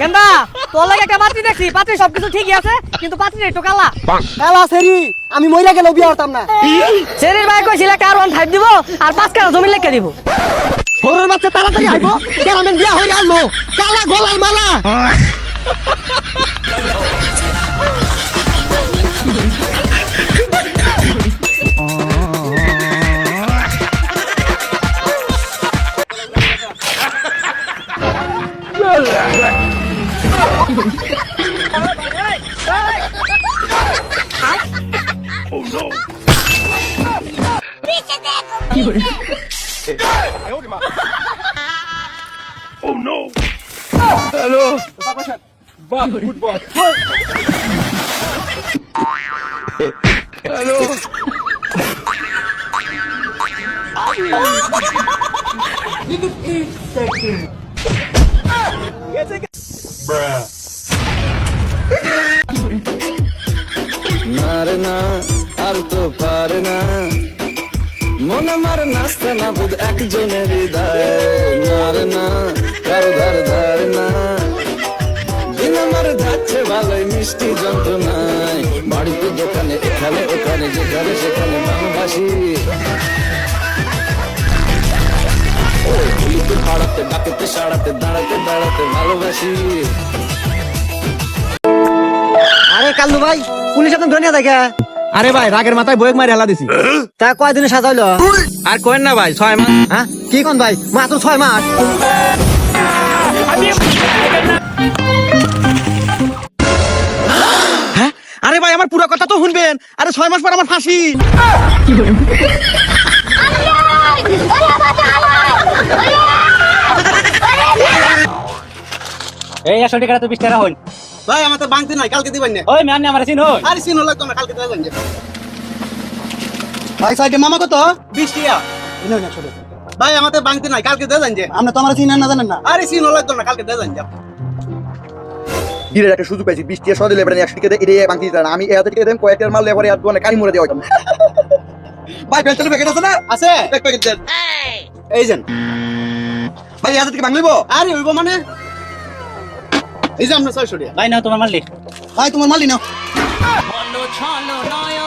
গেন্দা তোর লাগে একটা পাত্রী দেখছি। পাত্রী সবকিছু ঠিকই আছে কিন্তু পাত্রী একটু কালা। কালা সেরি আমি মইরা গেলেও বিয়া হতাম না। শরীর ভাই কইছিল কার ওয়ান ফাইভ দিব আর পাঁচ কার জমি লেখে দিব। ঘরের বাচ্চা তাড়াতাড়ি আইবো কেরামেন বিয়া হয়ে আনব। কালা গলার মালা। Oh no! Oh no! Hello! Bak futbol. Hello! Give me 30 seconds. Bruh. মারে না, আর তো পারে না। মনে মার নাচতে না, বুধ একজনের হৃদয় মারে না, কারও ধার ধার না। দিন আমার যাচ্ছে ভালোই, মিষ্টি যন্ত্রণায়। বাড়িতে দোকানে এখানে, ওখানে, যেখানে, সেখানে বাংলাভাষী পুলিতে পাড়াতে ডাকেতে সাড়াতে দাঁড়াতে দাঁড়াতে ভালোবাসি। আরে কাল্লু ভাই পুলিশ এখন ধনিয়া দেখে। আরে ভাই রাগের মাথায় বয়েক মারি হেলা দিছি। তা কয়দিনে সাজাইলো আর কোয়েন না ভাই ছয় মাস। হ্যাঁ? কি কোন ভাই? মাত্র ছয় মাস। হ্যাঁ? আরে ভাই আমার পুরো কথা তো শুনবেন। আরে ছয় মাস পর আমার ফাঁসি। এই একশো টাকা তো বিশ টাকা হইন ভাই আমার তো বাংতি নাই কালকে দিবেন না। ওই ম্যাম আমার চিন হই আরে সিনো না কালকে দেবেন ভাই সাইডে মামা কত? বিশ টিয়া। ভাই আমাদের বাংতি নাই কালকে যে আমরা তো আমার চিনেন না জানেন না। আরে সিনো না কালকে দেবেন যে দিনের একটা সুযোগ পাইছি বৃষ্টি সদ দিলে এবারে একশো টাকা দিয়ে বাংতি দিতে আমি এত থেকে দেন কয়েকটার মাল এবারে আর দোকানে কারি মরে দেওয়া হইতাম ভাই পেন্সিল প্যাকেট আছে না? আছে। এক প্যাকেট দেন। এই। যেন ভাই এত বাংলিব আরে হইব মানে? এই যে আমরা ছয়শো টাকা। ভাই না তোমার মালিক ভাই তোমার মালি নাও। ছলো নয়ন